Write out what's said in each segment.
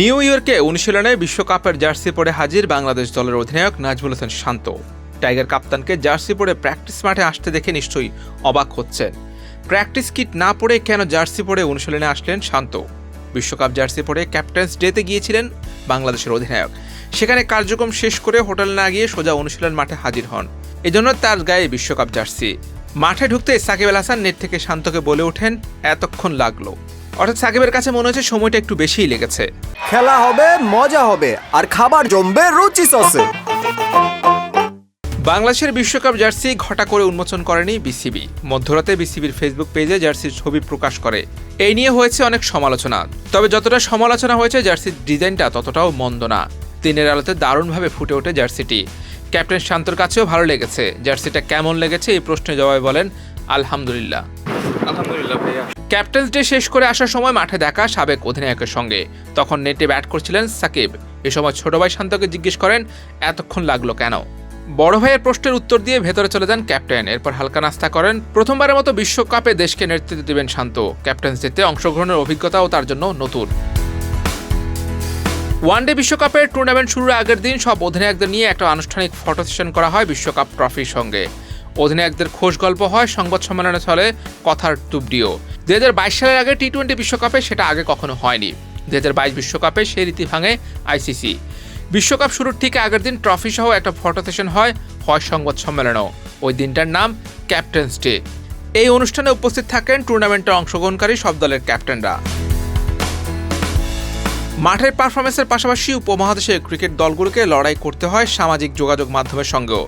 New ইয়র্কে অনুশীলনে বিশ্বকাপের জার্সি পরে হাজির বাংলাদেশ দলের অধিনায়ক নাজমুল হোসেন শান্ত। টাইগার কাপ্তানকে জার্সি পরে প্র্যাকটিস মাঠে আসতে দেখে নিশ্চয়ই অবাক হচ্ছেন। প্র্যাকটিস কিট না পরে কেন জার্সি পরে অনুশীলনে আসলেন শান্ত? বিশ্বকাপ জার্সি পরে ক্যাপ্টেন্স ডেতে গিয়েছিলেন বাংলাদেশের অধিনায়ক। সেখানে কার্যক্রম শেষ করে হোটেল না গিয়ে সোজা অনুশীলন মাঠে হাজির হন। এজন্য তার গায়ে বিশ্বকাপ জার্সি। মাঠে ঢুকতে সাকিব আল হাসান নেট থেকে শান্তকে বলে ওঠেন, এতক্ষণ লাগল। অর্থাৎ সাকিবের কাছে মনে হচ্ছে সময়টা একটু বেশিই লেগেছে। খেলা হবে মজা হবে আর খাবার জমবে রুচি সসে। বাংলাদেশের বিশ্বকাপ জার্সি ঘটা করে উন্মোচন করেনি বিসিবি। মধ্যরাতে বিসিবির ফেসবুক পেজে জার্সির ছবি প্রকাশ করে। এই নিয়ে হয়েছে অনেক সমালোচনা। তবে যতটা সমালোচনা হয়েছে জার্সির ডিজাইনটা ততটাও মন্দ না। দিনের আলোতে দারুণভাবে ফুটে ওঠে জার্সিটি। ক্যাপ্টেন শান্তর কাছেও ভালো লেগেছে। জার্সিটা কেমন লেগেছে এই প্রশ্নের জবাবে বলেন আলহামদুলিল্লাহ। আলহামদুলিল্লাহ ভাইয়া। ক্যাপ্টেন্স ডে শেষ করে আসার সময় মাঠে দেখা সাবেক অধিনায়কের সঙ্গে। তখন নেটে ব্যাট করছিলেন সাকিব। এ সময় ছোট ভাই শান্তকে জিজ্ঞেস করেন, এতক্ষণ লাগল কেন? বড় ভাইয়ের প্রশ্নের উত্তর দিয়ে ভেতরে চলে যান ক্যাপ্টেন। এরপর হালকা নাস্তা করেন, প্রথমবারের মতো বিশ্বকাপে দেশকে নেতৃত্ব দেবেন শান্ত। ক্যাপ্টেন্স ডেতে অংশগ্রহণের অভিজ্ঞতাও তার জন্য নতুন। ওয়ানডে বিশ্বকাপের টুর্নামেন্ট শুরুর আগের দিন সব অধিনায়কদের নিয়ে একটা আনুষ্ঠানিক ফটো সেশন করা হয় বিশ্বকাপ ট্রফির সঙ্গে। অধিনায়কদের খোশ গল্প হয়, সংবাদ সম্মেলনে চলে কথার টুবডিও দু হাজার বাইশ সালের আগে টি টোয়েন্টি বিশ্বকাপে সেটা আগে কখনো হয়নি। দু হাজার বিশ্বকাপে সেই রীতি ভাঙে আইসিসি বিশ্বকাপ শুরুর ঠিক আগের দিন ট্রফি সহ একটা ফটো সেশন হয় হয় সংবাদ সম্মেলনও। ওই দিনটার নাম ক্যাপ্টেন্স ডে। এই অনুষ্ঠানে উপস্থিত থাকেন টুর্নামেন্টে অংশগ্রহণকারী সব দলের ক্যাপ্টেনরা। মাঠের পারফরমেন্সের পাশাপাশি উপমহাদেশের ক্রিকেট দলগুলোকে লড়াই করতে হয় সামাজিক যোগাযোগ মাধ্যমের সঙ্গেও।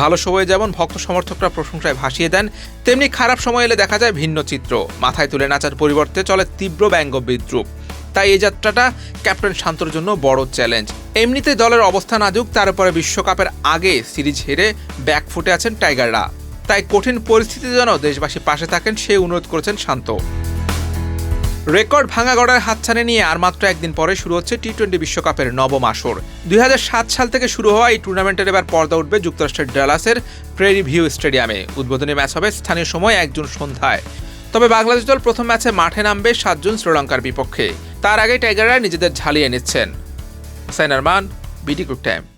ভালো সময়ে যেমন ভক্ত সমর্থকরা প্রশংসায় ভাসিয়ে দেন, তেমনি খারাপ সময় এলে দেখা যায় ভিন্ন চিত্র। মাথায় তুলে নাচার পরিবর্তে চলে তীব্র ব্যঙ্গ বিদ্রুপ। তাই এই যাত্রাটা ক্যাপ্টেন শান্তর জন্য বড় চ্যালেঞ্জ এমনিতে দলের অবস্থা নাজুক তার উপরে বিশ্বকাপের আগে সিরিজ হেরে ব্যাকফুটে আছেন টাইগাররা। তাই কঠিন পরিস্থিতিতে যেন দেশবাসী পাশে থাকেন সেই অনুরোধ করেছেন শান্ত। রেকর্ড ভাঙা গড়ার হাতছানি নিয়ে আর মাত্র একদিন পরে শুরু হচ্ছে টি টোয়েন্টি বিশ্বকাপের নবম আসর। দু হাজার সাত সাল থেকে শুরু হওয়া এই টুর্নামেন্টের এবার পর্দা উঠবে যুক্তরাষ্ট্রের ডালাসের প্রেরি ভিউ স্টেডিয়ামে। উদ্বোধনী ম্যাচ হবে স্থানীয় সময় একজন সন্ধ্যায়। তবে বাংলাদেশ দল প্রথম ম্যাচে মাঠে নামবে সাতজন শ্রীলঙ্কার বিপক্ষে। তার আগে টাইগাররা নিজেদের ঝালিয়ে নিচ্ছেন। Hussain Arman BD group time.